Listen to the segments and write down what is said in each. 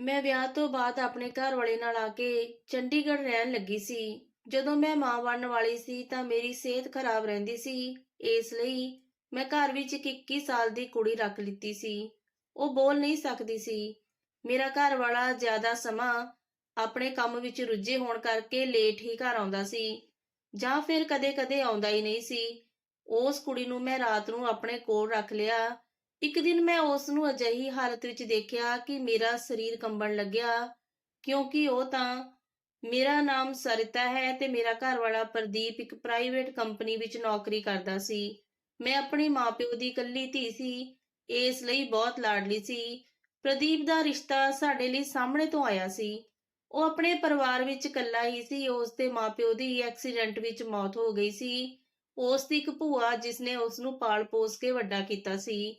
ਮੈਂ ਵਿਆਹ ਤੋਂ ਬਾਅਦ ਆਪਣੇ ਘਰ ਵਾਲੇ ਨਾਲ ਆ ਕੇ ਚੰਡੀਗੜ੍ਹ ਰਹਿਣ ਲੱਗੀ ਸੀ। ਜਦੋਂ ਮੈਂ ਮਾਂ ਬਣਨ ਵਾਲੀ ਸੀ ਤਾਂ ਮੇਰੀ ਸਿਹਤ ਖਰਾਬ ਰਹਿੰਦੀ ਸੀ। ਇਸ ਲਈ ਮੈਂ ਘਰ ਵਿੱਚ ਇੱਕ 21 ਸਾਲ ਦੀ ਕੁੜੀ ਰੱਖ ਲਿੱਤੀ ਸੀ। ਉਹ ਬੋਲ ਨਹੀਂ ਸਕਦੀ ਸੀ। ਮੇਰਾ ਘਰ ਵਾਲਾ ਜ਼ਿਆਦਾ ਸਮਾਂ ਆਪਣੇ ਕੰਮ ਵਿੱਚ ਰੁੱਝੇ ਹੋਣ ਕਰਕੇ ਲੇਟ ਹੀ ਘਰ ਆਉਂਦਾ ਸੀ ਜਾਂ ਫਿਰ ਕਦੇ-ਕਦੇ ਆਉਂਦਾ ਹੀ ਨਹੀਂ ਸੀ। ਉਸ ਕੁੜੀ ਨੂੰ ਮੈਂ ਰਾਤ ਨੂੰ ਆਪਣੇ ਕੋਲ ਰੱਖ ਲਿਆ ਇੱਕ ਦਿਨ ਮੈਂ ਉਸ ਨੂੰ ਅਜਿਹੀ ਹਾਲਤ ਵਿੱਚ ਦੇਖਿਆ ਕਿ ਮੇਰਾ ਸਰੀਰ ਕੰਬਣ ਲੱਗਿਆ, ਕਿਉਂਕਿ ਉਹ ਤਾਂ ਮੇਰਾ ਨਾਮ ਸਰਿਤਾ ਹੈ ਤੇ ਮੇਰਾ ਘਰ ਵਾਲਾ ਪ੍ਰਦੀਪ ਇੱਕ ਪ੍ਰਾਈਵੇਟ ਕੰਪਨੀ ਵਿੱਚ ਨੌਕਰੀ ਕਰਦਾ ਸੀ। ਮੈਂ ਆਪਣੀ ਮਾਪਿਓ ਦੀ ਇਕੱਲੀ ਧੀ ਸੀ, ਇਸ ਲਈ ਬਹੁਤ ਲਾਡਲੀ ਸੀ। ਪ੍ਰਦੀਪ ਦਾ ਰਿਸ਼ਤਾ ਸਾਡੇ ਲਈ ਸਾਹਮਣੇ ਤੋਂ ਆਇਆ ਸੀ। ਉਹ ਆਪਣੇ ਪਰਿਵਾਰ ਵਿੱਚ ਇਕੱਲਾ ਹੀ ਸੀ, ਉਸ ਦੇ ਮਾਪਿਓ ਦੀ ਐਕਸੀਡੈਂਟ ਵਿੱਚ ਮੌਤ ਹੋ ਗਈ ਸੀ। ਉਸ ਦੀ ਇੱਕ ਭੂਆ ਜਿਸ ਨੇ ਉਸ ਨੂੰ ਪਾਲ ਪੋਸ ਕੇ ਵੱਡਾ ਕੀਤਾ ਸੀ।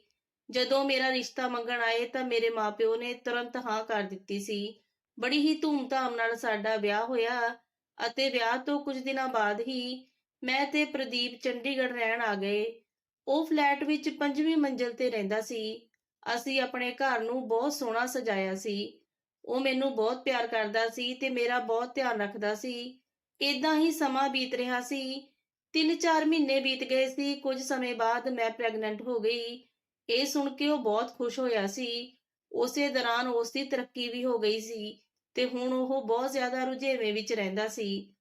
ਜਦੋਂ ਮੇਰਾ ਰਿਸ਼ਤਾ ਮੰਗਣ ਆਏ ਤਾਂ ਮੇਰੇ ਮਾਪਿਓ ਨੇ ਤੁਰੰਤ ਹਾਂ ਕਰ ਦਿੱਤੀ ਸੀ। ਬੜੀ ਹੀ ਧੂਮਧਾਮ ਨਾਲ ਸਾਡਾ ਵਿਆਹ ਹੋਇਆ ਅਤੇ ਵਿਆਹ ਤੋਂ ਕੁਝ ਦਿਨਾਂ ਬਾਅਦ ਹੀ ਮੈਂ ਤੇ ਪ੍ਰਦੀਪ ਚੰਡੀਗੜ੍ਹ ਰਹਿਣ ਆ ਗਏ। ਉਹ ਫਲੈਟ ਵਿੱਚ ਪੰਜਵੀਂ ਮੰਜ਼ਲ ਤੇ ਰਹਿੰਦਾ ਸੀ। ਅਸੀਂ ਆਪਣੇ ਘਰ ਨੂੰ ਬਹੁਤ ਸੋਹਣਾ ਸਜਾਇਆ ਸੀ। ਉਹ ਮੈਨੂੰ ਬਹੁਤ ਪਿਆਰ ਕਰਦਾ ਸੀ ਤੇ ਮੇਰਾ ਬਹੁਤ ਧਿਆਨ ਰੱਖਦਾ ਸੀ। ਇਦਾਂ ਹੀ ਸਮਾਂ ਬੀਤ ਰਿਹਾ ਸੀ। 3-4 ਮਹੀਨੇ ਬੀਤ ਗਏ ਸੀ। ਕੁਝ ਸਮੇਂ ਬਾਅਦ ਮੈਂ ਪ੍ਰੈਗਨੈਂਟ ਹੋ ਗਈ। ਇਹ ਸੁਣ ਕੇ ਉਹ ਬਹੁਤ ਖੁਸ਼ ਹੋਇਆ ਸੀ। ਉਸੇ ਦੌਰਾਨ ਉਸ ਦੀ ਤਰੱਕੀ ਵੀ ਹੋ ਗਈ ਸੀ ਤੇ ਹੁਣ ਉਹ ਬਹੁਤ ਜ਼ਿਆਦਾ ਰੁਝੇਵੇਂ ਵਿੱਚ ਰਹਿੰਦਾ ਸੀ।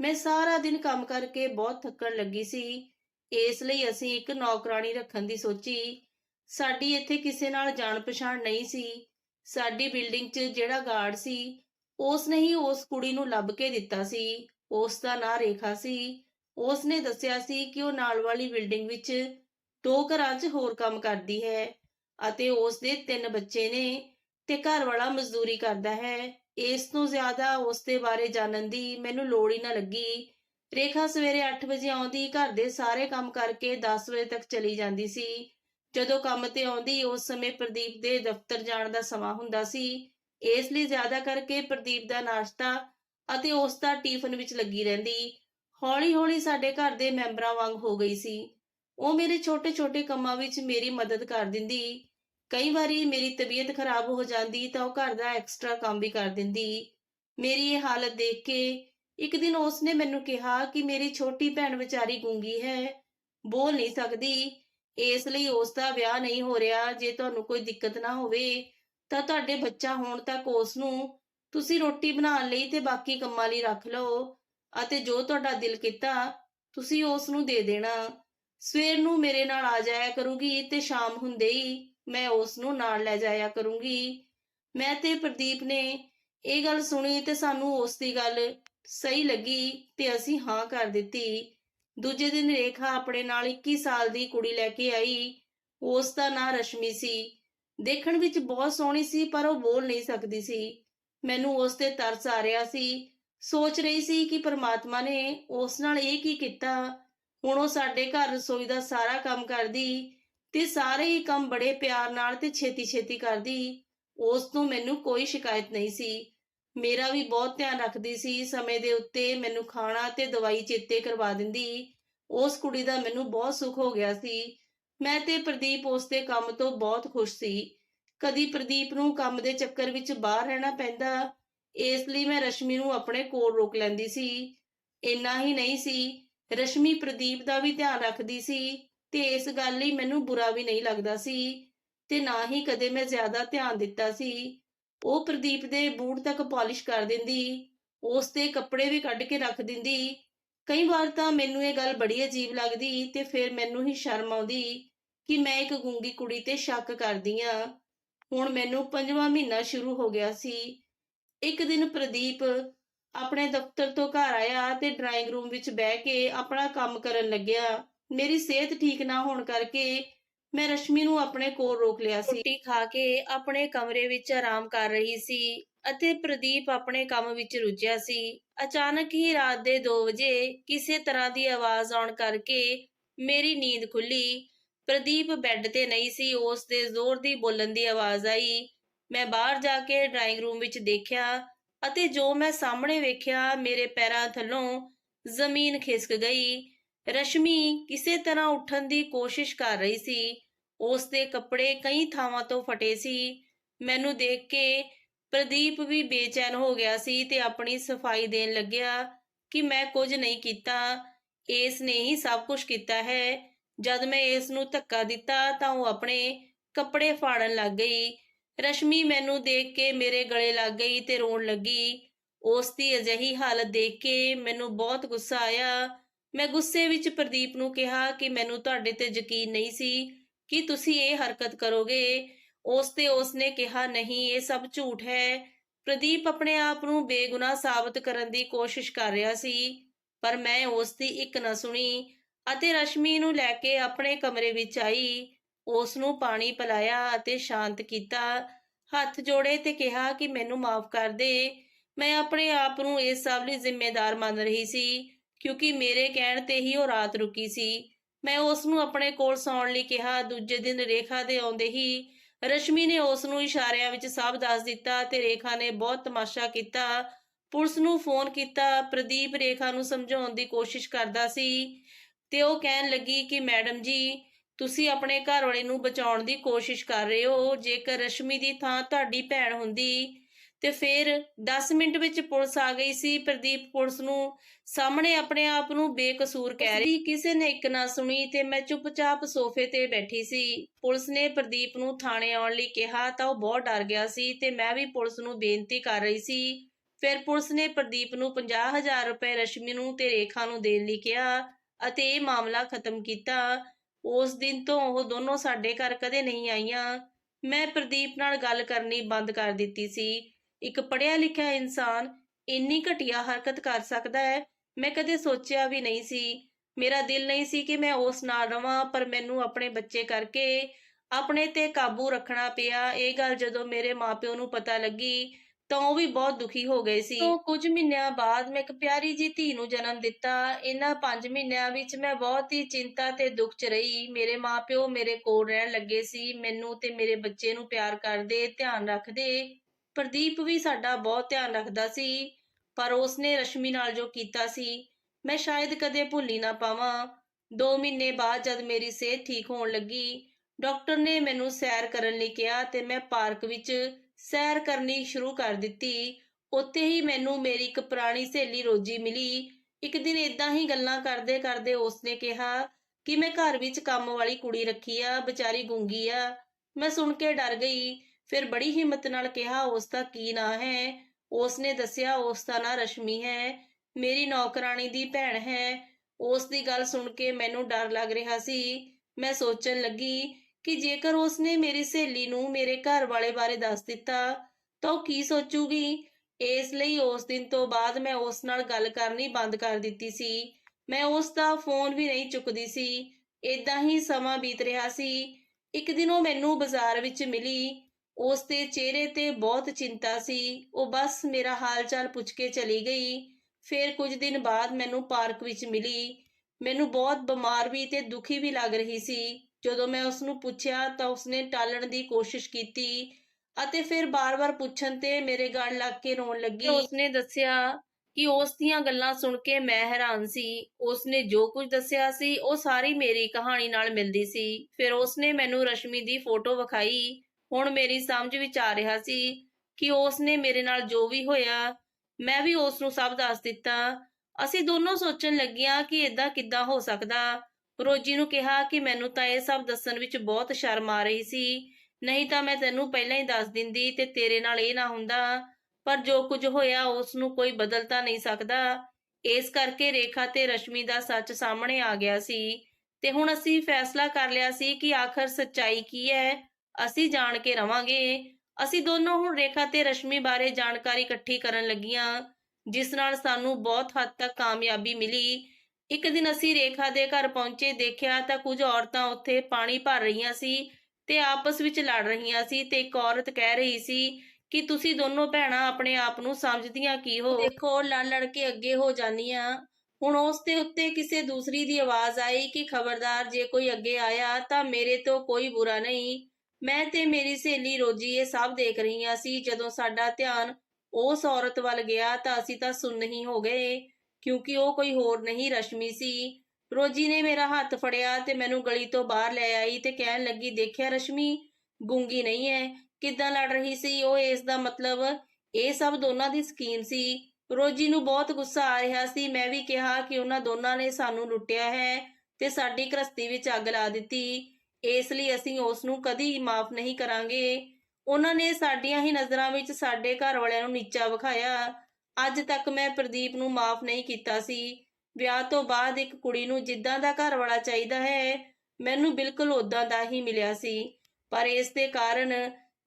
ਮੈਂ ਸਾਰਾ ਦਿਨ ਕੰਮ ਕਰਕੇ ਬਹੁਤ ਥੱਕਣ ਲੱਗੀ ਸੀ। ਇਸ ਲਈ ਅਸੀਂ ਇੱਕ ਨੌਕਰਾਨੀ ਰੱਖਣ ਦੀ ਸੋਚੀ। ਸਾਡੀ ਇੱਥੇ ਕਿਸੇ ਨਾਲ ਜਾਣ ਪਛਾਣ ਨਹੀਂ ਸੀ। ਸਾਡੀ ਬਿਲਡਿੰਗ 'ਚ ਜਿਹੜਾ ਗਾਰਡ ਸੀ ਉਸ ਨੇ ਹੀ ਉਸ ਕੁੜੀ ਨੂੰ ਲੱਭ ਕੇ ਦਿੱਤਾ ਸੀ। ਉਸ ਦਾ ਨਾਂ ਰੇਖਾ ਸੀ। ਉਸ ਨੇ ਦੱਸਿਆ ਸੀ ਕਿ ਉਹ ਨਾਲ ਵਾਲੀ ਬਿਲਡਿੰਗ ਵਿੱਚ ਦੋ ਘਰਾਂ 'ਚ ਹੋਰ ਕੰਮ ਕਰਦੀ ਹੈ ਅਤੇ ਉਸ ਦੇ ਤਿੰਨ ਬੱਚੇ ਨੇ ਤੇ ਘਰ ਵਾਲਾ ਮਜ਼ਦੂਰੀ ਕਰਦਾ ਹੈ। ਇਸ ਤੋਂ ਜ਼ਿਆਦਾ ਉਸ ਦੇ ਬਾਰੇ ਜਾਣਨ ਦੀ ਮੈਨੂੰ ਲੋੜ ਹੀ ਨਾ ਲੱਗੀ। ਰੇਖਾ ਸਵੇਰੇ 8 ਵਜੇ ਆਉਂਦੀ, ਘਰ ਦੇ ਸਾਰੇ ਕੰਮ ਕਰਕੇ 10 ਵਜੇ ਤੱਕ ਚਲੀ ਜਾਂਦੀ ਸੀ। ਜਦੋਂ ਕੰਮ ਤੇ ਆਉਂਦੀ, ਉਸ ਸਮੇਂ ਪ੍ਰਦੀਪ ਦੇ ਦਫ਼ਤਰ ਜਾਣ ਦਾ ਸਮਾਂ ਹੁੰਦਾ ਸੀ। ਇਸ ਲਈ ਜ਼ਿਆਦਾ ਕਰਕੇ ਪ੍ਰਦੀਪ ਦਾ ਨਾਸ਼ਤਾ ਅਤੇ ਉਸ ਦਾ ਟਿਫਨ ਵਿੱਚ ਲੱਗੀ ਰਹਿੰਦੀ। ਹੌਲੀ-ਹੌਲੀ ਸਾਡੇ ਘਰ ਦੇ ਮੈਂਬਰਾਂ ਵਾਂਗ ਹੋ ਗਈ ਸੀ। ਉਹ ਮੇਰੇ ਛੋਟੇ-ਛੋਟੇ ਕੰਮਾਂ ਵਿੱਚ ਮੇਰੀ ਮਦਦ ਕਰ ਦਿੰਦੀ। ਕਈ ਵਾਰੀ ਮੇਰੀ ਤਬੀਅਤ ਖਰਾਬ ਹੋ ਜਾਂਦੀ ਤਾਂ ਉਹ ਘਰ ਦਾ ਐਕਸਟਰਾ ਕੰਮ ਵੀ ਕਰ ਦਿੰਦੀ। ਮੇਰੀ ਇਹ ਹਾਲਤ ਦੇਖ ਕੇ ਇੱਕ ਦਿਨ ਉਸ ਮੈਨੂੰ ਕਿਹਾ ਕਿ ਮੇਰੀ ਛੋਟੀ ਭੈਣ ਵਿਚਾਰੀ ਗੂੰਗੀ ਹੈ। ਬੋਲ ਨਹੀਂ ਸਕਦੀ। ਇਸ ਲਈ ਉਸ ਦਾ ਵਿਆਹ ਨਹੀਂ ਹੋ ਰਿਹਾ। ਜੇ ਤੁਹਾਨੂੰ ਕੋਈ ਦਿੱਕਤ ਨਾ ਹੋਵੇ ਤਾਂ ਤੁਹਾਡੇ ਬੱਚਾ ਹੋਣ ਤੱਕ ਉਸ ਨੂੰ ਤੁਸੀਂ ਰੋਟੀ ਬਣਾਉਣ ਲਈ ਤੇ ਬਾਕੀ ਕੰਮਾਂ ਲਈ ਰੱਖ ਲਓ ਅਤੇ ਜੋ ਤੁਹਾਡਾ ਦਿਲ ਕੀਤਾ ਤੁਸੀਂ ਉਸ ਨੂੰ ਦੇ ਦੇਣਾ। ਸਵੇਰ ਨੂੰ ਮੇਰੇ ਨਾਲ ਆ ਜਾਇਆ ਕਰੂਗੀ ਤੇ ਸ਼ਾਮ ਹੁੰਦੇ ਹੀ ਮੈਂ ਉਸ ਨੂੰ ਨਾਲ ਲੈ ਜਾਇਆ ਕਰੂੰਗੀ। ਮੈਂ ਤੇ ਪ੍ਰਦੀਪ ਨੇ ਇਹ ਗੱਲ ਸੁਣੀ ਤੇ ਸਾਨੂੰ ਉਸ ਦੀ ਗੱਲ ਸਹੀ ਲੱਗੀ ਤੇ ਅਸੀਂ ਹਾਂ ਕਰ ਦਿੱਤੀ। ਦੂਜੇ ਦਿਨ ਰੇਖਾ ਆਪਣੇ ਨਾਲ 21 ਸਾਲ ਦੀ ਕੁੜੀ ਲੈ ਕੇ ਆਈ। ਉਸ ਦਾ ਨਾਂ ਰਸ਼ਮੀ ਸੀ। ਦੇਖਣ ਵਿੱਚ ਬਹੁਤ ਸੋਹਣੀ ਸੀ ਪਰ ਉਹ ਬੋਲ ਨਹੀਂ ਸਕਦੀ ਸੀ। ਮੈਨੂੰ ਉਸ ਤੇ ਤਰਸ ਆ ਰਿਹਾ ਸੀ। ਸੋਚ ਰਹੀ ਸੀ ਕਿ ਪ੍ਰਮਾਤਮਾ ਨੇ ਉਸ ਨਾਲ ਇਹ ਕੀ ਕੀਤਾ। ਹੁਣ ਉਹ ਸਾਡੇ ਘਰ ਰਸੋਈ ਦਾ ਸਾਰਾ ਕੰਮ ਕਰਦੀ ਤੇ ਸਾਰੇ ਹੀ ਕੰਮ ਬੜੇ ਪਿਆਰ ਨਾਲ ਤੇ ਛੇਤੀ-ਛੇਤੀ ਕਰਦੀ। ਉਸ ਤੋਂ ਮੈਨੂੰ ਕੋਈ ਸ਼ਿਕਾਇਤ ਨਹੀਂ ਸੀ। ਮੇਰਾ ਵੀ ਬਹੁਤ ਧਿਆਨ ਰੱਖਦੀ ਸੀ। ਸਮੇਂ ਦੇ ਉੱਤੇ ਮੈਨੂੰ ਖਾਣਾ ਤੇ ਦਵਾਈ ਚੇਤੇ ਕਰਵਾ ਦਿੰਦੀ। ਉਸ ਕੁੜੀ ਦਾ ਮੈਨੂੰ ਬਹੁਤ ਸੁੱਖ ਹੋ ਗਿਆ ਸੀ। ਮੈਂ ਤੇ ਪ੍ਰਦੀਪ ਉਸ ਦੇ ਕੰਮ ਤੋਂ ਬਹੁਤ ਖੁਸ਼ ਸੀ। ਕਦੀ ਪ੍ਰਦੀਪ ਨੂੰ ਕੰਮ ਦੇ ਚੱਕਰ ਵਿੱਚ ਬਾਹਰ ਰਹਿਣਾ ਪੈਂਦਾ, ਇਸ ਲਈ ਮੈਂ ਰਸ਼ਮੀ ਨੂੰ ਆਪਣੇ ਕੋਲ ਰੋਕ ਲੈਂਦੀ ਸੀ। ਇੰਨਾ ਹੀ ਨਹੀਂ ਸੀ ਰਸ਼ਮੀ ਪ੍ਰਦੀਪ ਦਾ ਵੀ ਧਿਆਨ ਰੱਖਦੀ ਸੀ ਤੇ ਇਸ ਗੱਲ ਲਈ ਮੈਨੂੰ ਬੁਰਾ ਵੀ ਨਹੀਂ ਲੱਗਦਾ ਸੀ ਤੇ ਨਾ ਹੀ ਕਦੇ ਮੈਂ ਜ਼ਿਆਦਾ ਧਿਆਨ ਦਿੱਤਾ ਸੀ। ਉਹ ਪ੍ਰਦੀਪ ਦੇ ਬੂਟ ਤੱਕ ਪਾਲਿਸ਼ ਕਰ ਦਿੰਦੀ, ਉਸ ਦੇ ਕੱਪੜੇ ਵੀ ਕੱਢ ਕੇ ਰੱਖ ਦਿੰਦੀ। ਕਈ ਵਾਰ ਤਾਂ ਮੈਨੂੰ ਇਹ ਗੱਲ ਬੜੀ ਅਜੀਬ ਲੱਗਦੀ ਤੇ ਫਿਰ ਮੈਨੂੰ ਹੀ ਸ਼ਰਮ ਆਉਂਦੀ ਕਿ ਮੈਂ ਇੱਕ ਗੁੰਗੀ ਕੁੜੀ ਤੇ ਸ਼ੱਕ ਕਰਦੀ ਆ ਹੁਣ ਮੈਨੂੰ ਪੰਜਵਾਂ ਮਹੀਨਾ ਸ਼ੁਰੂ ਹੋ ਗਿਆ ਸੀ। ਇੱਕ ਦਿਨ ਪ੍ਰਦੀਪ ਆਪਣੇ ਦਫ਼ਤਰ ਤੋਂ ਘਰ ਆਇਆ ਤੇ ਡਰਾਇੰਗ ਰੂਮ ਵਿੱਚ ਬਹਿ ਕੇ ਆਪਣਾ ਕੰਮ ਕਰਨ ਲੱਗਿਆ। ਮੇਰੀ ਸਿਹਤ ਠੀਕ ਨਾ ਹੋਣ ਕਰਕੇ ਮੈਂ ਰਸ਼ਮੀ ਨੂੰ ਆਪਣੇ ਕੋਲ ਰੋਕ ਲਿਆ ਸੀ। ਰੋਟੀ ਖਾ ਕੇ ਆਪਣੇ ਕਮਰੇ ਵਿੱਚ ਆਰਾਮ ਕਰ ਰਹੀ ਸੀ ਅਤੇ ਪ੍ਰਦੀਪ ਆਪਣੇ ਕੰਮ ਵਿੱਚ ਰੁੱਝਿਆ ਸੀ। ਅਚਾਨਕ ਹੀ ਰਾਤ ਦੇ 2 ਵਜੇ ਕਿਸੇ ਤਰ੍ਹਾਂ ਦੀ ਆਵਾਜ਼ ਆਉਣ ਕਰਕੇ ਮੇਰੀ ਨੀਂਦ ਖੁੱਲੀ। ਪ੍ਰਦੀਪ ਬੈੱਡ ਤੇ ਨਹੀਂ ਸੀ, ਉਸ ਦੇ ਜ਼ੋਰ ਦੀ ਬੋਲਣ ਦੀ ਆਵਾਜ਼ ਆਈ। ਮੈਂ ਬਾਹਰ ਜਾ ਕੇ ਡਰਾਇੰਗ ਰੂਮ ਵਿੱਚ ਦੇਖਿਆ ਅਤੇ ਜੋ ਮੈਂ ਸਾਹਮਣੇ ਵੇਖਿਆ, ਮੇਰੇ ਪੈਰਾਂ ਥੱਲੋਂ ਜ਼ਮੀਨ ਖਿਸਕ ਗਈ। ਰਸ਼ਮੀ ਕਿਸੇ ਤਰ੍ਹਾਂ ਉੱਠਣ ਦੀ ਕੋਸ਼ਿਸ਼ ਕਰ ਰਹੀ ਸੀ। ਉਸ ਦੇ ਕੱਪੜੇ ਕਈ ਥਾਵਾਂ ਤੋਂ ਫਟੇ ਸੀ। ਮੈਨੂੰ ਦੇਖ ਕੇ ਪ੍ਰਦੀਪ ਵੀ ਬੇਚੈਨ ਹੋ ਗਿਆ ਸੀ ਤੇ ਆਪਣੀ ਸਫ਼ਾਈ ਦੇਣ ਲੱਗਿਆ ਕਿ ਮੈਂ ਕੁਝ ਨਹੀਂ ਕੀਤਾ। ਇਸ ਨੇ ਹੀ ਸਭ ਕੁਝ ਕੀਤਾ ਹੈ। ਜਦ ਮੈਂ ਇਸ ਨੂੰ ਧੱਕਾ ਦਿੱਤਾ ਤਾਂ ਉਹ ਆਪਣੇ ਕੱਪੜੇ ਫਾੜਨ ਲੱਗ ਗਈ। ਰਸ਼ਮੀ ਮੈਨੂੰ ਦੇਖ ਕੇ ਮੇਰੇ ਗਲੇ ਲੱਗ ਗਈ ਤੇ ਰੋਣ ਲੱਗੀ। ਉਸ ਦੀ ਅਜਿਹੀ ਹਾਲਤ ਦੇਖ ਕੇ ਮੈਨੂੰ ਬਹੁਤ ਗੁੱਸਾ ਆਇਆ। ਮੈਂ ਗੁੱਸੇ ਵਿੱਚ ਪ੍ਰਦੀਪ ਨੂੰ ਕਿਹਾ ਕਿ ਮੈਨੂੰ ਤੁਹਾਡੇ ਤੇ ਯਕੀਨ ਨਹੀਂ ਸੀ ਕਿ ਤੁਸੀਂ ਇਹ ਹਰਕਤ ਕਰੋਗੇ। ਉਸ ਤੇ ਉਸ ਨੇ ਕਿਹਾ, ਨਹੀਂ, ਇਹ ਸਭ ਝੂਠ ਹੈ। ਪ੍ਰਦੀਪ ਆਪਣੇ ਆਪ ਨੂੰ ਬੇਗੁਨਾਹ ਸਾਬਤ ਕਰਨ ਦੀ ਕੋਸ਼ਿਸ਼ ਕਰ ਰਿਹਾ ਸੀ, ਪਰ ਮੈਂ ਉਸ ਦੀ ਇੱਕ ਨਾ ਸੁਣੀ ਅਤੇ ਰਸ਼ਮੀ ਨੂੰ ਲੈ ਕੇ ਆਪਣੇ ਕਮਰੇ ਵਿੱਚ ਆਈ। ਉਸ ਨੂੰ ਪਾਣੀ ਪਿਲਾਇਆ ਅਤੇ ਸ਼ਾਂਤ ਕੀਤਾ। ਹੱਥ ਜੋੜੇ ਤੇ ਕਿਹਾ ਕਿ ਮੈਨੂੰ ਮਾਫ ਕਰ ਦੇ। ਮੈਂ ਆਪਣੇ ਆਪ ਨੂੰ ਇਸ ਸਭ ਲਈ ਜ਼ਿੰਮੇਦਾਰ ਮੰਨ ਰਹੀ ਸੀ, ਕਿਉਂਕਿ ਮੇਰੇ ਕਹਿਣ ਤੇ ਹੀ ਉਹ ਰਾਤ ਰੁਕੀ ਸੀ। ਮੈਂ ਉਸ ਨੂੰ ਆਪਣੇ ਕੋਲ ਸੌਣ ਲਈ ਕਿਹਾ, ਦੂਜੇ ਦਿਨ ਰੇਖਾ ਦੇ ਆਉਂਦੇ ਹੀ ਰਸ਼ਮੀ ਨੇ ਉਸ ਨੂੰ ਇਸ਼ਾਰਿਆਂ ਵਿੱਚ ਸਭ ਦੱਸ ਦਿੱਤਾ ਤੇ ਰੇਖਾ ਨੇ ਬਹੁਤ ਤਮਾਸ਼ਾ ਕੀਤਾ। ਪੁਲਿਸ ਨੂੰ ਫੋਨ ਕੀਤਾ, ਪ੍ਰਦੀਪ ਰੇਖਾ ਨੂੰ ਸਮਝਾਉਣ ਦੀ ਕੋਸ਼ਿਸ਼ ਕਰਦਾ ਸੀ ਤੇ ਉਹ ਕਹਿਣ ਲੱਗੀ ਕਿ ਮੈਡਮ ਜੀ ਤੁਸੀਂ ਆਪਣੇ ਘਰ ਵਾਲੇ ਨੂੰ ਬਚਾਉਣ ਦੀ ਕੋਸ਼ਿਸ਼ ਕਰ ਰਹੇ ਹੋ, ਜੇਕਰ ਰਸ਼ਮੀ ਦੀ ਥਾਂ ਤੁਹਾਡੀ ਭੈਣ ਹੁੰਦੀ ਤੇ ਫਿਰ 10 ਮਿੰਟ ਵਿੱਚ ਪੁਲਿਸ ਆ ਗਈ ਸੀ, ਪ੍ਰਦੀਪ ਪੁਲਿਸ ਨੂੰ ਸਾਹਮਣੇ ਆਪਣੇ ਆਪ ਨੂੰ ਬੇਕਸੂਰ ਕਹਿ ਰਹੀ ਕਿਸੇ ਨੇ ਇੱਕ ਨਾ ਸੁਣੀ ਤੇ ਮੈਂ ਚੁੱਪਚਾਪ ਸੋਫੇ ਤੇ ਬੈਠੀ ਸੀ। ਪੁਲਿਸ ਨੇ ਪ੍ਰਦੀਪ ਨੂੰ ਥਾਣੇ ਆਉਣ ਲਈ ਕਿਹਾ ਤਾਂ ਉਹ ਬਹੁਤ ਡਰ ਗਿਆ ਸੀ ਤੇ ਮੈਂ ਵੀ ਪੁਲਿਸ ਨੂੰ ਬੇਨਤੀ ਕਰ ਰਹੀ ਸੀ। ਫਿਰ ਪੁਲਿਸ ਨੇ ਪ੍ਰਦੀਪ ਨੂੰ 50000 ਰੁਪਏ ਰਸ਼ਮੀ ਨੂੰ ਤੇ ਰੇਖਾ ਨੂੰ ਦੇਣ ਲਈ ਕਿਹਾ ਅਤੇ ਇਹ ਮਾਮਲਾ ਖਤਮ ਕੀਤਾ। ਉਸ ਦਿਨ ਤੋਂ ਉਹ ਦੋਨੋਂ ਸਾਡੇ ਘਰ ਕਦੇ ਨਹੀਂ ਆਈਆਂ। ਮੈਂ ਪ੍ਰਦੀਪ ਨਾਲ ਗੱਲ ਕਰਨੀ ਬੰਦ ਕਰ ਦਿੱਤੀ ਸੀ। ਇੱਕ ਪੜ੍ਹਿਆ ਲਿਖਿਆ ਇਨਸਾਨ ਇੰਨੀ ਘਟੀਆ ਹਰਕਤ ਕਰ ਸਕਦਾ ਹੈ, ਮੈਂ ਕਦੇ ਸੋਚਿਆ ਵੀ ਨਹੀਂ ਸੀ। ਮੇਰਾ ਦਿਲ ਨਹੀਂ ਸੀ ਕਿ ਮੈਂ ਉਸ ਨਾਲ ਰਵਾਂ, ਪਰ ਮੈਨੂੰ ਆਪਣੇ ਬੱਚੇ ਕਰਕੇ ਆਪਣੇ ਤੇ ਕਾਬੂ ਰੱਖਣਾ ਪਿਆ। ਇਹ ਗੱਲ ਜਦੋਂ ਮੇਰੇ ਮਾਪਿਓ ਨੂੰ ਪਤਾ ਲੱਗੀ ਤਾਂ ਉਹ ਵੀ ਬਹੁਤ ਦੁਖੀ ਹੋ ਗਏ ਸੀ। ਤੋਂ ਕੁਝ ਮਹੀਨਿਆਂ ਬਾਅਦ ਮੈਂ ਇੱਕ ਪਿਆਰੀ ਜੀ ਧੀ ਨੂੰ ਜਨਮ ਦਿੱਤਾ। ਇਹਨਾਂ 5 ਮਹੀਨਿਆਂ ਵਿੱਚ ਮੈਂ ਬਹੁਤ ਹੀ ਚਿੰਤਾ ਤੇ ਦੁੱਖ 'ਚ ਰਹੀ। ਮੇਰੇ ਮਾਪਿਓ ਮੇਰੇ ਕੋਲ ਰਹਿਣ ਲੱਗੇ ਸੀ। ਮੈਨੂੰ ਤੇ ਮੇਰੇ ਬੱਚੇ ਨੂੰ ਪਿਆਰ ਕਰਦੇ, ਧਿਆਨ ਰੱਖਦੇ। ਪ੍ਰਦੀਪ ਵੀ ਸਾਡਾ ਬਹੁਤ ਧਿਆਨ ਰੱਖਦਾ ਸੀ, ਪਰ ਉਸਨੇ ਰਸ਼ਮੀ ਨਾਲ ਜੋ ਕੀਤਾ ਸੀ, ਮੈਂ ਸ਼ਾਇਦ ਕਦੇ ਭੁੱਲੀ ਨਾ ਪਾਵਾਂ। 2 ਮਹੀਨੇ ਬਾਅਦ ਜਦ ਮੇਰੀ ਸਿਹਤ ਠੀਕ ਹੋਣ ਲੱਗੀ, ਡਾਕਟਰ ਨੇ ਮੈਨੂੰ ਸੈਰ ਕਰਨ ਲਈ ਕਿਹਾ ਤੇ ਮੈਂ ਪਾਰਕ ਵਿੱਚ ਸੈਰ ਕਰਨੀ ਸ਼ੁਰੂ ਕਰ ਦਿੱਤੀ। ਉੱਥੇ ਹੀ ਮੈਨੂੰ ਮੇਰੀ ਇੱਕ ਪੁਰਾਣੀ ਸਹੇਲੀ ਰੋਜੀ ਮਿਲੀ। ਇੱਕ ਦਿਨ ਇਦਾਂ ਹੀ ਗੱਲਾਂ ਕਰਦੇ ਕਰਦੇ ਉਸਨੇ ਕਿਹਾ ਕਿ ਮੈਂ ਘਰ ਵਿੱਚ ਕੰਮ ਵਾਲੀ ਕੁੜੀ ਰੱਖੀ ਆ, ਵਿਚਾਰੀ ਗੁੰਗੀ ਆ। ਮੈਂ ਸੁਣ ਕੇ ਡਰ ਗਈ। ਫਿਰ ਬੜੀ ਹਿੰਮਤ ਨਾਲ ਕਿਹਾ, ਉਸ ਦਾ ਕੀ ਨਾਂ ਹੈ? ਉਸਨੇ ਦੱਸਿਆ, ਉਸ ਦਾ ਨਾਂ ਰਸ਼ਮੀ ਹੈ। ਮੇਰੀ ਨੌਕਰਾਨੀ ਦੀ ਭੈਣ ਹੈ। ਉਸ ਦੀ ਗੱਲ ਸੁਣ ਕੇ ਮੈਨੂੰ ਡਰ ਲੱਗ ਰਿਹਾ ਸੀ। ਮੈਂ ਸੋਚਣ ਲੱਗੀ ਕਿ ਜੇਕਰ ਉਸਨੇ ਮੇਰੀ ਸਹੇਲੀ ਨੂੰ ਮੇਰੇ ਘਰ ਵਾਲੇ ਬਾਰੇ ਦੱਸ ਦਿੱਤਾ, ਤਾਂ ਉਹ ਕੀ ਸੋਚੂਗੀ? ਇਸ ਲਈ ਉਸ ਦਿਨ ਤੋਂ ਬਾਅਦ ਮੈਂ ਉਸ ਨਾਲ ਗੱਲ ਕਰਨੀ ਬੰਦ ਕਰ ਦਿੱਤੀ ਸੀ। ਮੈਂ ਉਸ ਦਾ ਫੋਨ ਵੀ ਨਹੀਂ ਚੁੱਕਦੀ ਸੀ। ਇਦਾਂ ਹੀ ਸਮਾਂ ਬੀਤ ਰਿਹਾ ਸੀ। ਇੱਕ ਦਿਨ ਉਹ ਮੈਨੂੰ ਬਾਜ਼ਾਰ ਵਿੱਚ ਮਿਲੀ। ਉਸ ਦੇ ਚਿਹਰੇ ਤੇ ਬਹੁਤ ਚਿੰਤਾ ਸੀ। ਉਹ ਬਸ ਮੇਰਾ ਹਾਲ ਚਾਲ ਪੁੱਛ ਕੇ ਚਲੀ ਗਈ। ਫਿਰ ਕੁਝ ਦਿਨ ਬਾਅਦ ਮੈਨੂੰ ਪਾਰਕ ਵਿੱਚ ਮਿਲੀ। ਮੈਨੂੰ ਬਹੁਤ ਬਿਮਾਰ ਵੀ ਤੇ ਦੁਖੀ ਵੀ ਲੱਗ ਰਹੀ ਸੀ। ਜਦੋਂ ਮੈਂ ਉਸ ਨੂੰ ਪੁੱਛਿਆ ਤਾਂ ਉਸਨੇ ਟਾਲਣ ਦੀ ਕੋਸ਼ਿਸ਼ ਕੀਤੀ ਅਤੇ ਫਿਰ ਬਾਰ-ਬਾਰ ਪੁੱਛਣ ਤੇ ਮੇਰੇ ਗਲ ਲੱਗ ਕੇ ਰੋਣ ਲੱਗੀ। ਉਸਨੇ ਦੱਸਿਆ ਕਿ ਉਸ ਦੀਆਂ ਗੱਲਾਂ ਸੁਣ ਕੇ ਮੈਂ ਹੈਰਾਨ ਸੀ। ਉਸਨੇ ਜੋ ਕੁਝ ਦੱਸਿਆ ਸੀ, ਉਹ ਸਾਰੀ ਮੇਰੀ ਕਹਾਣੀ ਨਾਲ ਮਿਲਦੀ ਸੀ। ਫਿਰ ਉਸਨੇ ਮੈਨੂੰ ਰਸ਼ਮੀ ਦੀ ਫੋਟੋ ਵਿਖਾਈ। ਹੁਣ ਮੇਰੀ ਸਮਝ ਵਿੱਚ ਆ ਰਿਹਾ ਸੀ ਕਿ ਉਸਨੇ ਮੇਰੇ ਨਾਲ ਜੋ ਵੀ ਹੋਇਆ, ਮੈਂ ਵੀ ਉਸ ਨੂੰ ਸਭ ਦੱਸ ਦਿੱਤਾ। ਅਸੀਂ ਦੋਨੋਂ ਸੋਚਣ ਲੱਗੀਆਂ ਕਿ ਇਦਾਂ ਕਿੱਦਾਂ ਹੋ ਸਕਦਾ। ਰੋਜੀ ਨੂੰ ਕਿਹਾ ਕਿ ਮੈਨੂੰ ਤਾਂ ਇਹ ਸਭ ਦੱਸਣ ਵਿੱਚ ਬਹੁਤ ਸ਼ਰਮ ਆ ਰਹੀ ਸੀ। ਨਹੀਂ ਤਾਂ ਮੈਂ ਤੈਨੂੰ ਪਹਿਲਾਂ ਹੀ ਦੱਸ ਦਿੰਦੀ ਤੇ ਤੇਰੇ ਨਾਲ ਇਹ ਨਾ ਹੁੰਦਾ, ਪਰ ਜੋ ਕੁਝ ਹੋਇਆ ਉਸ ਨੂੰ ਕੋਈ ਬਦਲ ਤਾਂ ਨਹੀਂ ਸਕਦਾ। ਇਸ ਕਰਕੇ ਰੇਖਾ ਤੇ ਰਸ਼ਮੀ ਦਾ ਸੱਚ ਸਾਹਮਣੇ ਆ ਗਿਆ ਸੀ ਤੇ ਹੁਣ ਅਸੀਂ ਫੈਸਲਾ ਕਰ ਲਿਆ ਸੀ ਕਿ ਆਖਰ ਸੱਚਾਈ ਕੀ ਹੈ। ਅਸੀਂ ਜਾਣ ਕੇ ਰਵਾਂਗੇ। ਅਸੀਂ ਦੋਨੋਂ ਹੁਣ ਰੇਖਾ ਤੇ ਰਸ਼ਮੀ ਬਾਰੇ ਜਾਣਕਾਰੀ ਇਕੱਠੀ ਕਰਨ ਲੱਗੀਆਂ, ਜਿਸ ਨਾਲ ਸਾਨੂੰ ਬਹੁਤ ਹੱਦ ਤੱਕ ਕਾਮਯਾਬੀ ਮਿਲੀ ਇੱਕ ਦਿਨ ਅਸੀਂ ਰੇਖਾ ਦੇ ਘਰ ਪਹੁੰਚੇ, ਦੇਖਿਆ ਤਾਂ ਕੁਝ ਔਰਤਾਂ ਉੱਥੇ ਪਾਣੀ ਭਰ ਰਹੀਆਂ ਸੀ ਤੇ ਆਪਸ ਵਿੱਚ ਲੜ ਰਹੀਆਂ ਸੀ ਤੇ ਇੱਕ ਔਰਤ ਕਹਿ ਰਹੀ ਸੀ ਕਿ ਤੁਸੀਂ ਦੋਨੋਂ ਭੈਣਾਂ ਆਪਣੇ ਆਪ ਨੂੰ ਸਮਝਦੀਆਂ ਕੀ ਹੋ? ਦੇਖੋ, ਲੜ ਲੜ ਕੇ ਅੱਗੇ ਹੋ ਜਾਂਦੀਆਂ। ਹੁਣ ਉਸ ਦੇ ਉੱਤੇ ਕਿਸੇ ਦੂਸਰੀ ਦੀ ਆਵਾਜ਼ ਆਈ ਕਿ ਖਬਰਦਾਰ, ਜੇ ਕੋਈ ਅੱਗੇ ਆਇਆ ਤਾਂ ਮੇਰੇ ਤੋਂ ਕੋਈ ਬੁਰਾ ਨਹੀਂ। ਮੈਂ ਤੇ ਮੇਰੀ ਸਹੇਲੀ ਰੋਜੀ ਇਹ ਸਭ ਦੇਖ ਰਹੀਆਂ ਸੀ। ਜਦੋਂ ਸਾਡਾ ਧਿਆਨ ਉਸ ਔਰਤ ਵੱਲ ਗਿਆ ਤਾਂ ਅਸੀਂ ਤਾਂ ਸੁੰਨ ਹੀ ਹੋ ਗਏ। ਕਿਉਂਕਿ ਉਹ ਕੋਈ ਹੋਰ ਨਹੀਂ ਰਸ਼ਮੀ ਸੀ। ਰੋਜੀ ਨੇ ਮੇਰਾ ਹੱਥ ਫੜਿਆ ਤੇ ਮੈਨੂੰ ਗਲੀ ਤੋਂ ਬਾਹਰ ਲੈ ਆਈ ਤੇ ਕਹਿਣ ਲੱਗੀ, ਦੇਖਿਆ ਰਸ਼ਮੀ, ਗੁੰਗੀ ਨਹੀਂ ਹੈ ਕਿੱਦਾਂ ਲੜ ਰਹੀ ਸੀ? ਉਹ ਇਸ ਦਾ ਮਤਲਬ, ਇਹ ਸਭ ਦੋਨਾਂ ਦੀ ਸਕੀਮ ਸੀ। ਰੋਜੀ ਨੂੰ ਬਹੁਤ ਗੁੱਸਾ ਆ ਰਿਹਾ ਸੀ। ਮੈਂ ਵੀ ਕਿਹਾ ਕਿ ਉਹਨਾਂ ਦੋਨਾਂ ਨੇ ਸਾਨੂੰ ਲੁੱਟਿਆ ਹੈ ਤੇ ਸਾਡੀ ਗ੍ਰਸਤੀ ਵਿੱਚ ਅੱਗ ਲਾ ਦਿੱਤੀ। ਇਸ ਲਈ ਅਸੀਂ ਉਸ ਨੂੰ ਕਦੀ ਮਾਫ ਨਹੀਂ ਕਰਾਂਗੇ। ਉਹਨਾਂ ਨੇ ਸਾਡੀਆਂ ਹੀ ਨਜ਼ਰਾਂ ਵਿੱਚ ਸਾਡੇ ਘਰ ਵਾਲਿਆਂ ਨੂੰ ਨੀਚਾ ਵਿਖਾਇਆ। ਅੱਜ ਤੱਕ ਮੈਂ ਪ੍ਰਦੀਪ ਨੂੰ ਮਾਫ ਨਹੀਂ ਕੀਤਾ ਸੀ। ਵਿਆਹ ਤੋਂ ਬਾਅਦ ਇੱਕ ਕੁੜੀ ਨੂੰ ਜਿੱਦਾਂ ਦਾ ਘਰ ਵਾਲਾ ਚਾਹੀਦਾ ਹੈ, ਮੈਨੂੰ ਬਿਲਕੁਲ ਉਦਾਂ ਦਾ ਹੀ ਮਿਲਿਆ ਸੀ। ਪਰ ਇਸ ਦੇ ਕਾਰਨ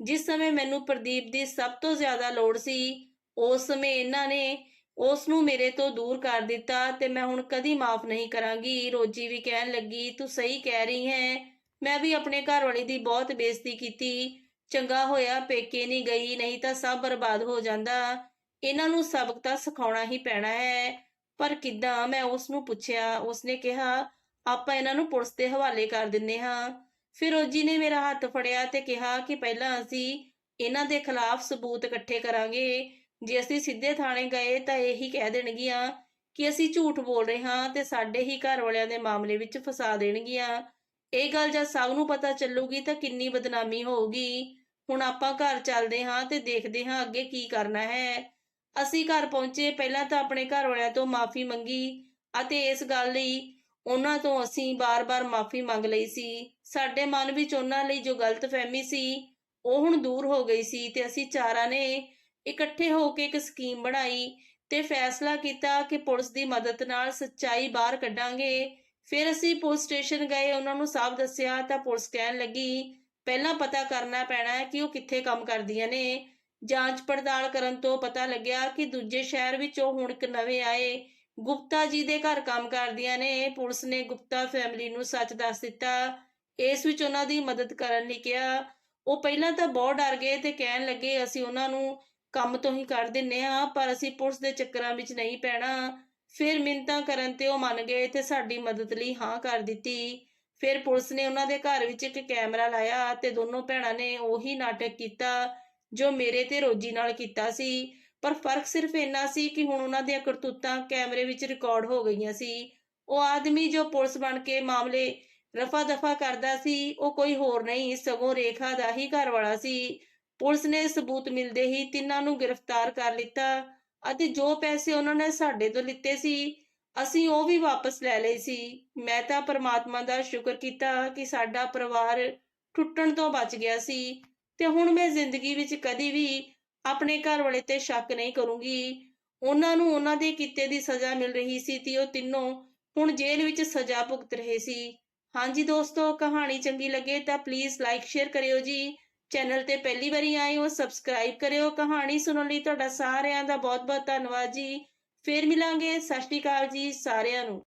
ਜਿਸ ਸਮੇਂ ਮੈਨੂੰ ਪ੍ਰਦੀਪ ਦੀ ਸਭ ਤੋਂ ਜ਼ਿਆਦਾ ਲੋੜ ਸੀ, ਉਸ ਸਮੇਂ ਇਹਨਾਂ ਨੇ ਉਸ ਨੂੰ ਮੇਰੇ ਤੋਂ ਦੂਰ ਕਰ ਦਿੱਤਾ ਤੇ ਮੈਂ ਹੁਣ ਕਦੀ ਮਾਫ ਨਹੀਂ ਕਰਾਂਗੀ। ਰੋਜੀ ਵੀ ਕਹਿਣ ਲੱਗੀ, ਤੂੰ ਸਹੀ ਕਹਿ ਰਹੀ ਹੈ। ਮੈਂ ਵੀ ਆਪਣੇ ਘਰ ਵਾਲੀ ਦੀ ਬਹੁਤ ਬੇਇੱਜ਼ਤੀ ਕੀਤੀ। ਚੰਗਾ ਹੋਇਆ ਪੇਕੇ ਨਹੀਂ ਗਈ, ਨਹੀਂ ਤਾਂ ਸਭ ਬਰਬਾਦ ਹੋ ਜਾਂਦਾ। ਇਹਨਾਂ ਨੂੰ ਸਬਕ ਤਾਂ ਸਿਖਾਉਣਾ ਹੀ ਪੈਣਾ ਹੈ। ਪਰ ਕਿੱਦਾਂ? ਮੈਂ ਉਸ ਨੂੰ ਪੁੱਛਿਆ। ਉਸਨੇ ਕਿਹਾ, ਆਪਾਂ ਇਹਨਾਂ ਨੂੰ ਪੁਲਿਸ ਦੇ ਹਵਾਲੇ ਕਰ ਦਿੰਨੇ ਹਾਂ। ਫਿਰ ਨੇ ਮੇਰਾ ਹੱਥ ਫੜਿਆ ਤੇ ਕਿਹਾ ਕਿ ਪਹਿਲਾਂ ਅਸੀਂ ਇਹਨਾਂ ਦੇ ਖਿਲਾਫ ਸਬੂਤ ਇਕੱਠੇ ਕਰਾਂਗੇ। ਜੇ ਅਸੀਂ ਸਿੱਧੇ ਥਾਣੇ ਗਏ ਤਾਂ ਇਹੀ ਕਹਿ ਦੇਣਗੀਆਂ ਕਿ ਅਸੀਂ ਝੂਠ ਬੋਲ ਰਹੇ ਹਾਂ ਤੇ ਸਾਡੇ ਹੀ ਘਰ ਵਾਲਿਆਂ ਦੇ ਮਾਮਲੇ ਵਿੱਚ ਫਸਾ ਦੇਣਗੀਆਂ। ਇਹ ਗੱਲ ਜਦ ਸਭ ਨੂੰ ਪਤਾ ਚੱਲੂਗੀ ਤਾਂ ਕਿੰਨੀ ਬਦਨਾਮੀ ਹੋਊਗੀ। ਹੁਣ ਆਪਾਂ ਘਰ ਚੱਲਦੇ ਹਾਂ ਤੇ ਦੇਖਦੇ ਹਾਂ ਅੱਗੇ ਕੀ ਕਰਨਾ ਹੈ। ਅਸੀਂ ਘਰ ਪਹੁੰਚੇ, ਪਹਿਲਾਂ ਤਾਂ ਆਪਣੇ ਘਰ ਵਾਲਿਆਂ ਤੋਂ ਮਾਫੀ ਮੰਗੀ ਅਤੇ ਇਸ ਗੱਲ ਲਈ ਉਹਨਾਂ ਤੋਂ ਅਸੀਂ ਬਾਰ-ਬਾਰ ਮਾਫੀ ਮੰਗ ਲਈ ਸੀ। ਸਾਡੇ ਮਨ ਵਿੱਚ ਉਹਨਾਂ ਲਈ ਜੋ ਗਲਤਫਹਿਮੀ ਸੀ, ਉਹ ਹੁਣ ਦੂਰ ਹੋ ਗਈ ਸੀ ਤੇ ਅਸੀਂ ਚਾਰਾਂ ਨੇ ਇਕੱਠੇ ਹੋ ਕੇ ਇੱਕ ਸਕੀਮ ਬਣਾਈ ਤੇ ਫੈਸਲਾ ਕੀਤਾ ਕਿ ਪੁਲਿਸ ਦੀ ਮਦਦ ਨਾਲ ਸੱਚਾਈ ਬਾਹਰ ਕੱਢਾਂਗੇ। ਫਿਰ ਅਸੀਂ ਪੁਲਿਸ ਸਟੇਸ਼ਨ ਗਏ, ਉਹਨਾਂ ਨੂੰ ਸਭ ਦੱਸਿਆ ਤਾਂ ਪੁਲਿਸ ਕਹਿਣ ਲੱਗੀ, ਪਹਿਲਾਂ ਪਤਾ ਕਰਨਾ ਪੈਣਾ ਹੈ ਕਿ ਉਹ ਕਿੱਥੇ ਕੰਮ ਕਰਦੀਆਂ ਨੇ। ਜਾਂਚ ਪੜਤਾਲ ਕਰਨ ਤੋਂ ਪਤਾ ਲੱਗਿਆ ਕਿ ਦੂਜੇ ਸ਼ਹਿਰ ਵਿੱਚ ਉਹ ਹੁਣ ਇੱਕ ਨਵੇਂ ਆਏ ਗੁਪਤਾ ਜੀ ਦੇ ਘਰ ਕੰਮ ਕਰਦੀਆਂ ਨੇ। ਪੁਲਿਸ ਨੇ ਗੁਪਤਾ ਫੈਮਿਲੀ ਨੂੰ ਸੱਚ ਦੱਸ ਦਿੱਤਾ। ਇਸ ਵਿੱਚ ਉਹਨਾਂ ਦੀ ਮਦਦ ਕਰਨ ਲਈ ਕਿਹਾ, ਉਹ ਪਹਿਲਾਂ ਤਾਂ ਬਹੁਤ ਡਰ ਗਏ ਤੇ ਕਹਿਣ ਲੱਗੇ, ਅਸੀਂ ਉਹਨਾਂ ਨੂੰ ਕੰਮ ਤੋਂ ਹੀ ਕਰ ਦਿੰਨੇ ਆ ਪਰ ਅਸੀਂ ਪੁਲਿਸ ਦੇ ਚੱਕਰਾਂ ਵਿੱਚ ਨਹੀਂ ਪੈਣਾ। ਫਿਰ ਮਿੰਤਾਂ ਕਰਨ ਤੇ ਉਹ ਮੰਨ ਗਏ ਤੇ ਸਾਡੀ ਮਦਦ ਲਈ ਹਾਂ ਕਰ ਦਿੱਤੀ। ਫਿਰ ਪੁਲਿਸ ਨੇ ਉਹਨਾਂ ਦੇ ਘਰ ਵਿੱਚ ਇੱਕ ਕੈਮਰਾ ਲਾਇਆ ਤੇ ਦੋਨੋਂ ਭੈਣਾਂ ਨੇ ਉਹੀ ਨਾਟਕ ਕੀਤਾ। ਜੋ ਮੇਰੇ ਤੇ ਰੋਜੀ ਨਾਲ ਕੀਤਾ ਸੀ, ਪਰ ਫ਼ਰਕ ਸਿਰਫ ਇੰਨਾ ਸੀ ਕਿ ਹੁਣ ਉਹਨਾਂ ਦੀਆਂ ਕਰਤੂਤਾਂ ਕੈਮਰੇ ਵਿੱਚ ਰਿਕਾਰਡ ਹੋ ਗਈਆਂ ਸੀ। ਉਹ ਆਦਮੀ ਜੋ ਪੁਲਿਸ ਬਣ ਕੇ ਮਾਮਲੇ ਰਫਾ ਦਫਾ ਕਰਦਾ ਸੀ, ਉਹ ਕੋਈ ਹੋਰ ਨਹੀਂ, ਸਗੋਂ ਰੇਖਾ ਦਾ ਹੀ ਘਰ ਵਾਲਾ ਸੀ। ਪੁਲਿਸ ਨੇ ਸਬੂਤ ਮਿਲਦੇ ਹੀ ਤਿੰਨਾਂ ਨੂੰ ਗ੍ਰਿਫਤਾਰ ਕਰ ਲਿੱਤਾ ਅਤੇ ਜੋ ਪੈਸੇ ਉਹਨਾਂ ਨੇ ਸਾਡੇ ਤੋਂ ਲਿੱਤੇ ਸੀ, ਅਸੀਂ ਉਹ ਵੀ ਵਾਪਸ ਲੈ ਲਏ ਸੀ। ਮੈਂ ਤਾਂ ਪ੍ਰਮਾਤਮਾ ਦਾ ਸ਼ੁਕਰ ਕੀਤਾ ਕਿ ਸਾਡਾ ਪਰਿਵਾਰ ਟੁੱਟਣ ਤੋਂ ਬਚ ਗਿਆ ਸੀ। ਤੇ ਹੁਣ ਮੈਂ ਜ਼ਿੰਦਗੀ ਵਿੱਚ ਕਦੀ ਵੀ ਆਪਣੇ ਘਰ ਵਾਲੇ ਤੇ ਸ਼ੱਕ ਨਹੀਂ ਕਰੂੰਗੀ। ਉਹਨਾਂ ਨੂੰ ਉਹਨਾਂ ਦੇ ਕੀਤੇ ਦੀ ਸਜ਼ਾ ਮਿਲ ਰਹੀ ਸੀ ਤੇ ਉਹ ਤਿੰਨੋਂ ਹੁਣ ਜੇਲ੍ਹ ਵਿੱਚ ਸਜ਼ਾ ਭੁਗਤ ਰਹੇ ਸੀ। ਹਾਂਜੀ ਦੋਸਤੋ, ਕਹਾਣੀ ਚੰਗੀ ਲੱਗੇ ਤਾਂ ਪਲੀਜ਼ ਲਾਈਕ ਸ਼ੇਅਰ ਕਰਿਓ ਜੀ। ਚੈਨਲ ਤੇ ਪਹਿਲੀ ਵਾਰੀ ਆਏ ਹੋ ਸਬਸਕ੍ਰਾਈਬ ਕਰਿਓ। ਕਹਾਣੀ ਸੁਣਨ ਲਈ ਤੁਹਾਡਾ ਸਾਰਿਆਂ ਦਾ ਬਹੁਤ ਬਹੁਤ ਧੰਨਵਾਦ ਜੀ। ਫੇਰ ਮਿਲਾਂਗੇ। ਸਤਿ ਸ਼੍ਰੀ ਅਕਾਲ ਜੀ ਸਾਰਿਆਂ ਨੂੰ।